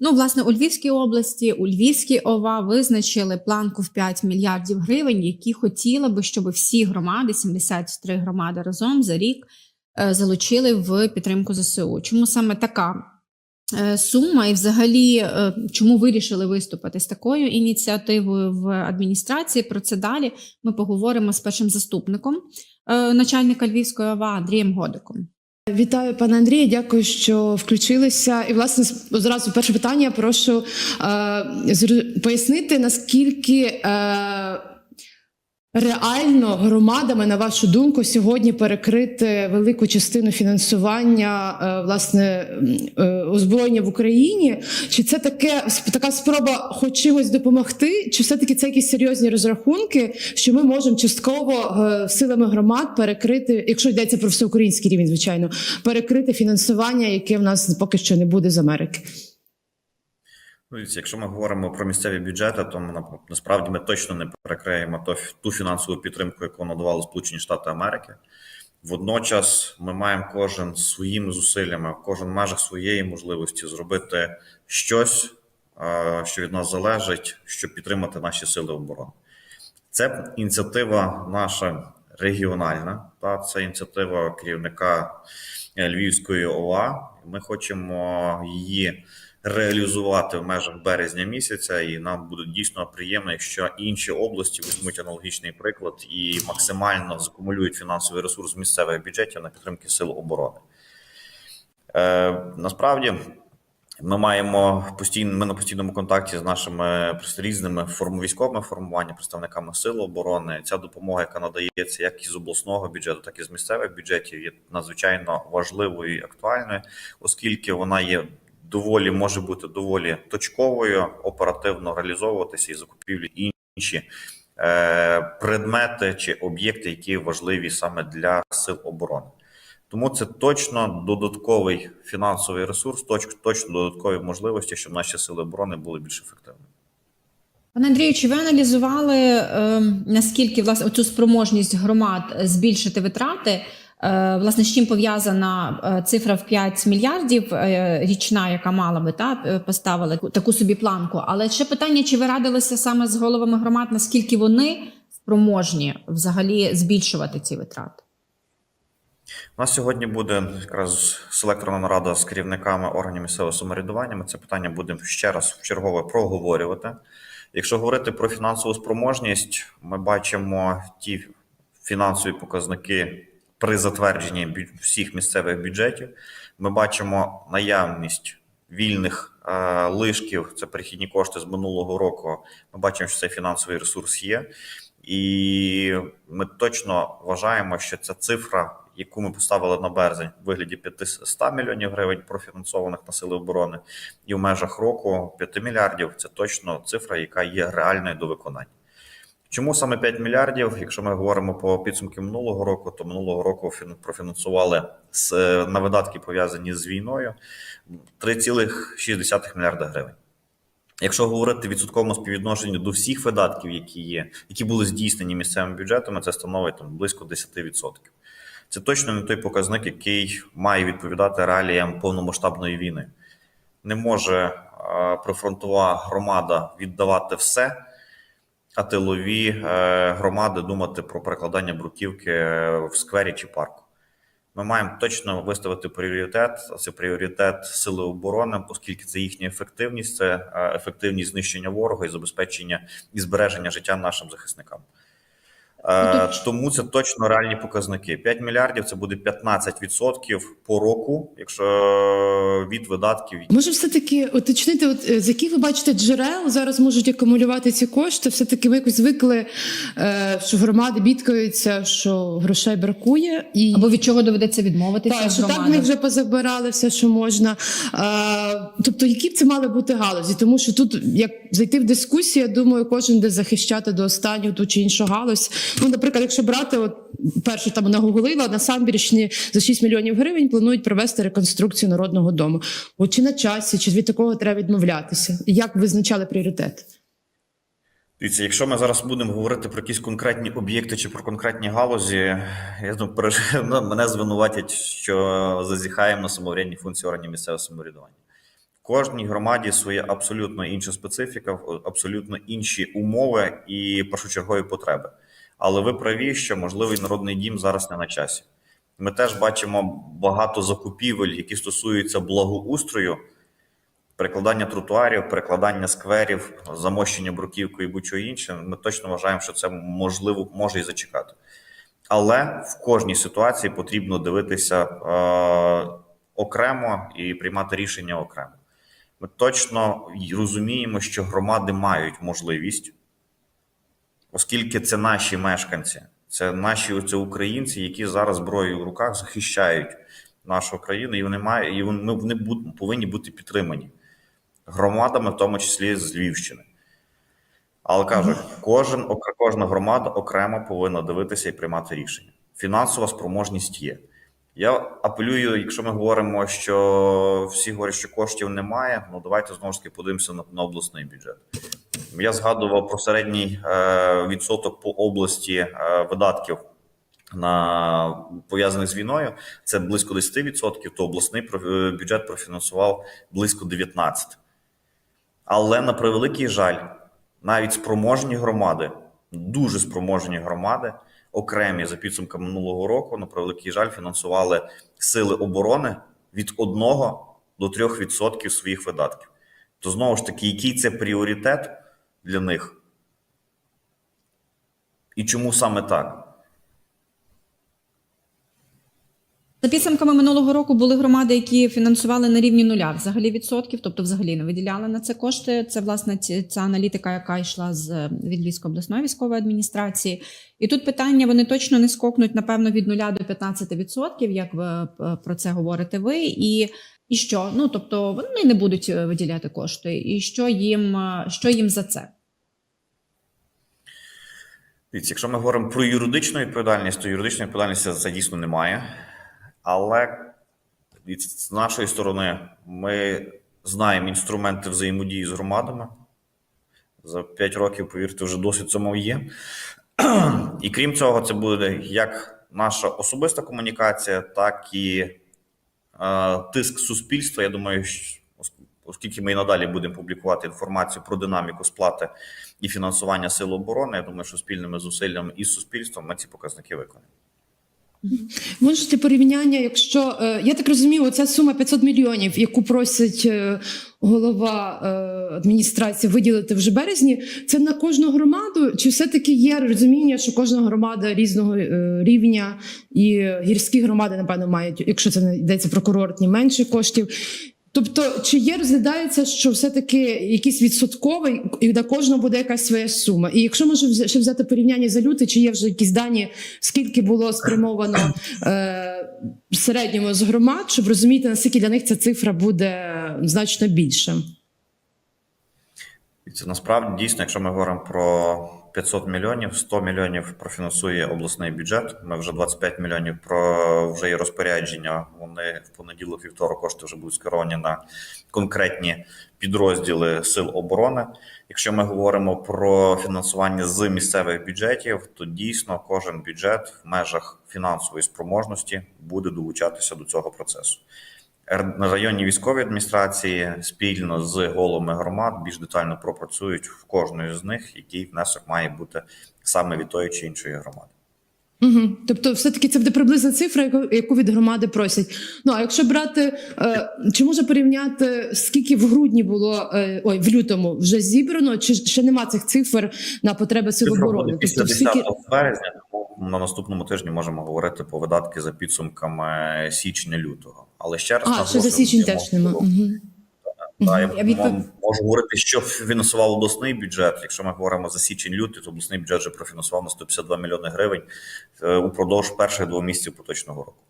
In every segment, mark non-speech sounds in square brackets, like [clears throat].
Ну, власне, у Львівській області, у Львівській ОВА визначили планку в 5 мільярдів гривень, які хотіли би, щоб всі громади, 73 громади разом за рік е, залучили в підтримку ЗСУ. Чому саме така е, сума, і взагалі, е, чому вирішили виступити з такою ініціативою в адміністрації? Про це далі ми поговоримо з першим заступником начальника Львівської ОВА Андрієм Годиком. Вітаю, пане Андрію. Дякую, що включилися. І власне одразу перше питання. Прошу е, пояснити, наскільки е, реально громадами, на вашу думку, сьогодні перекрити велику частину фінансування е, власне е, озброєння в Україні? Чи це таке така спроба хоч чимось допомогти? Чи все таки це якісь серйозні розрахунки, що ми можемо частково е, силами громад перекрити, якщо йдеться про всеукраїнський рівень, звичайно, перекрити фінансування, яке в нас поки що не буде з Америки? Якщо ми говоримо про місцеві бюджети, то насправді ми точно не перекриємо ту фінансову підтримку, яку надавали Сполучені Штати Америки. Водночас ми маємо кожен своїми зусиллями, кожен в межах своєї можливості зробити щось, що від нас залежить, щоб підтримати наші сили оборони. Це ініціатива наша регіональна, та це ініціатива керівника е, Львівської ОВА. Ми хочемо її реалізувати в межах березня місяця, і нам буде дійсно приємно, якщо інші області візьмуть аналогічний приклад і максимально закумулюють фінансовий ресурс місцевих бюджетів на підтримки сил оборони. Е, насправді. Ми маємо постійно, ми на постійному контакті з нашими різними форм, військовими формуваннями, представниками сил оборони. Ця допомога, яка надається як із обласного бюджету, так і з місцевих бюджетів, є надзвичайно важливою і актуальною, оскільки вона є доволі може бути доволі точковою, оперативно реалізовуватися і закупівлі інші е, предмети чи об'єкти, які важливі саме для сил оборони. Тому це точно додатковий фінансовий ресурс, точно додаткові можливості, щоб наші сили оборони були більш ефективними. Пане Андрію, чи ви аналізували е, наскільки власне цю спроможність громад збільшити витрати? Е, власне, з чим пов'язана е, цифра в 5 мільярдів е, річна, яка мала би та поставили таку собі планку? Але ще питання: чи ви радилися саме з головами громад, наскільки вони спроможні взагалі збільшувати ці витрати? У нас сьогодні буде якраз селекторна нарада з керівниками органів місцевого самоврядування. Ми це питання будемо ще раз вчергове проговорювати. Якщо говорити про фінансову спроможність, ми бачимо ті фінансові показники при затвердженні всіх місцевих бюджетів. Ми бачимо наявність вільних е, лишків, це перехідні кошти з минулого року. Ми бачимо, що цей фінансовий ресурс є. І ми точно вважаємо, що ця цифра, яку ми поставили на березень в вигляді 500 мільйонів гривень профінансованих на сили оборони, і в межах року 5 мільярдів це точно цифра, яка є реальною до виконання. Чому саме 5 мільярдів? Якщо ми говоримо по підсумки минулого року, то минулого року профінансували на видатки пов'язані з війною 3,6 мільярда гривень. Якщо говорити відсотковому співвідношенні до всіх видатків, які є, які були здійснені місцевими бюджетами, це становить там близько 10%. Це точно не той показник, який має відповідати реаліям повномасштабної війни. Не може прифронтова громада віддавати все, а тилові е, громади думати про перекладання бруківки е, в сквері чи парку. Ми маємо точно виставити пріоритет. Це пріоритет сили оборони, оскільки це їхня ефективність, це е, ефективність знищення ворога і забезпечення і збереження життя нашим захисникам. Е, Ну, Тому це точно реальні показники. 5 мільярдів це буде 15% по року, якщо від видатків, Може, все таки уточнити, от е, з яких ви бачите джерел зараз можуть акумулювати ці кошти? Все таки ви якось звикли, е, що громади бідкаються, що грошей бракує, і Або від чого доведеться відмовитися Так, що так громади? них вже позабирали все, що можна. Тобто, які б це мали бути галузі? Тому що тут, як зайти в дискусію, я думаю, кожен де захищати до останнього ту чи іншу галузь. Ну, наприклад, якщо брати, от перше там нагуглила на Самбірщині за 6 мільйонів гривень планують провести реконструкцію народного дому. От чи на часі, чи від такого треба відмовлятися? Як визначали пріоритет? Дивіться, якщо ми зараз будемо говорити про якісь конкретні об'єкти чи про конкретні галузі, я думаю, переж- [laughs] ну, мене звинуватять, що зазіхаємо на самоврядні функції органів місцевого самоврядування. В кожній громаді своя абсолютно інша специфіка, абсолютно інші умови і першочергові потреби. Але ви праві, що можливий народний дім зараз не на часі. Ми теж бачимо багато закупівель, які стосуються благоустрою, перекладання тротуарів, перекладання скверів, замощення бруківкою і будь-що інше. Ми точно вважаємо, що це можливо може і зачекати. Але в кожній ситуації потрібно дивитися е, окремо і приймати рішення окремо. Ми точно розуміємо, що громади мають можливість, оскільки це наші мешканці, це наші це українці, які зараз зброєю в руках захищають нашу країну, і вони мають, і вони, вони будуть- повинні бути підтримані громадами, в тому числі з Львівщини. Але кажу, кожен кожна громада окремо повинна дивитися і приймати рішення. Фінансова спроможність є. Я апелюю, якщо ми говоримо, що всі говорять, що коштів немає, ну давайте знову ж таки подивимося на, на обласний бюджет. Я згадував про середній е, відсоток по області е, видатків на пов'язаних з війною. Це близько 10%, то обласний е, бюджет профінансував близько 19%. Але на превеликий жаль, навіть спроможні громади, дуже спроможні громади, окремі за підсумками минулого року, на превеликий жаль, фінансували сили оборони від 1 до 3% своїх видатків. То знову ж таки, який це пріоритет для них? І чому саме так? За підсумками минулого року були громади, які фінансували на рівні нуля взагалі відсотків, тобто взагалі не виділяли на це кошти. Це власне ця аналітика, яка йшла з від Львівської обласної військової адміністрації. І тут питання вони точно не скокнуть, напевно, від нуля до 15%, як ви е, про це говорите ви. І, і що? Ну тобто вони не будуть е, виділяти кошти. І що їм, е, що їм за це? Дивіться, якщо ми говоримо про юридичну відповідальність, то юридичної відповідальності це дійсно немає. Але з нашої сторони ми знаємо інструменти взаємодії з громадами. За 5 років, повірте, вже досвід цьому є. [clears throat] І крім цього, це буде як наша особиста комунікація, так і е, тиск суспільства. Я думаю, оскільки ми і надалі будемо публікувати інформацію про динаміку сплати і фінансування сил оборони, я думаю, що спільними зусиллями із суспільством ми ці показники виконаємо. Можете порівняння, якщо е, я так розумію, оця сума 500 мільйонів, яку просить е, голова е, адміністрації виділити вже березні, це на кожну громаду? Чи все-таки є розуміння, що кожна громада різного рівня і гірські громади, напевно, мають, якщо це не йдеться про курортні, менше коштів? Тобто, чи є розглядається, що все-таки якийсь відсотковий, і на кожного буде якась своя сума? І якщо може ще взяти порівняння за лютий, чи є вже якісь дані, скільки було спрямовано е, середньому з громад, щоб розуміти, наскільки для них ця цифра буде значно більша? І це насправді дійсно, якщо ми говоримо про 500 мільйонів, 100 мільйонів профінансує обласний бюджет. Ми вже 25 мільйонів про вже є розпорядження. Вони в понеділок, вівторок кошти вже будуть скеровані на конкретні підрозділи сил оборони. Якщо ми говоримо про фінансування з місцевих бюджетів, то дійсно кожен бюджет в межах фінансової спроможності буде долучатися до цього процесу. Районні військові адміністрації спільно з головами громад більш детально пропрацюють в кожної з них, який внесок має бути саме від тої чи іншої громади. Угу. Тобто, все-таки це буде приблизна цифра, яку, яку від громади просять. Ну а якщо брати, е, чи може порівняти, скільки в грудні було е, ой, в лютому вже зібрано, чи ще нема цих цифр на потреби сил оборони? після Тобто, 10 скільки березня, тому на наступному тижні можемо говорити по видатки за підсумками січня-лютого. Але ще раз а ще за січень теж нема. Угу. Та, я Я можу говорити, що фінансував обласний бюджет. Якщо ми говоримо за січень-лютий, то обласний бюджет вже профінансував на 152 мільйони гривень е, упродовж перших двох місяців поточного року.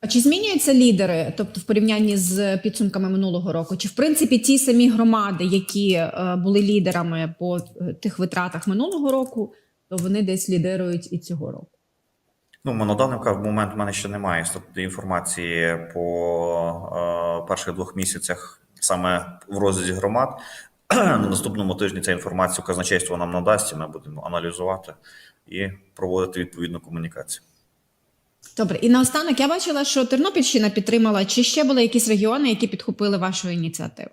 А чи змінюються лідери, тобто в порівнянні з підсумками минулого року? Чи в принципі ті самі громади, які е, були лідерами по е, тих витратах минулого року, то вони десь лідирують і цього року? Ну, на даний момент в мене ще немає інформації по е, перших двох місяцях саме в розрізі громад. [clears throat] На наступному тижні ця інформація казначейство нам надасть, і ми будемо аналізувати і проводити відповідну комунікацію. Добре, і наостанок я бачила, що Тернопільщина підтримала, чи ще були якісь регіони, які підхопили вашу ініціативу?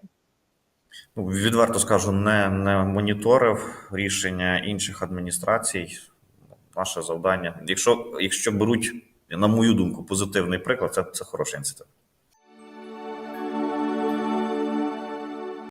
Ну, відверто скажу, не, не моніторив рішення інших адміністрацій. Наше завдання. Якщо, якщо беруть, на мою думку, позитивний приклад, це, це хороша ініціатива.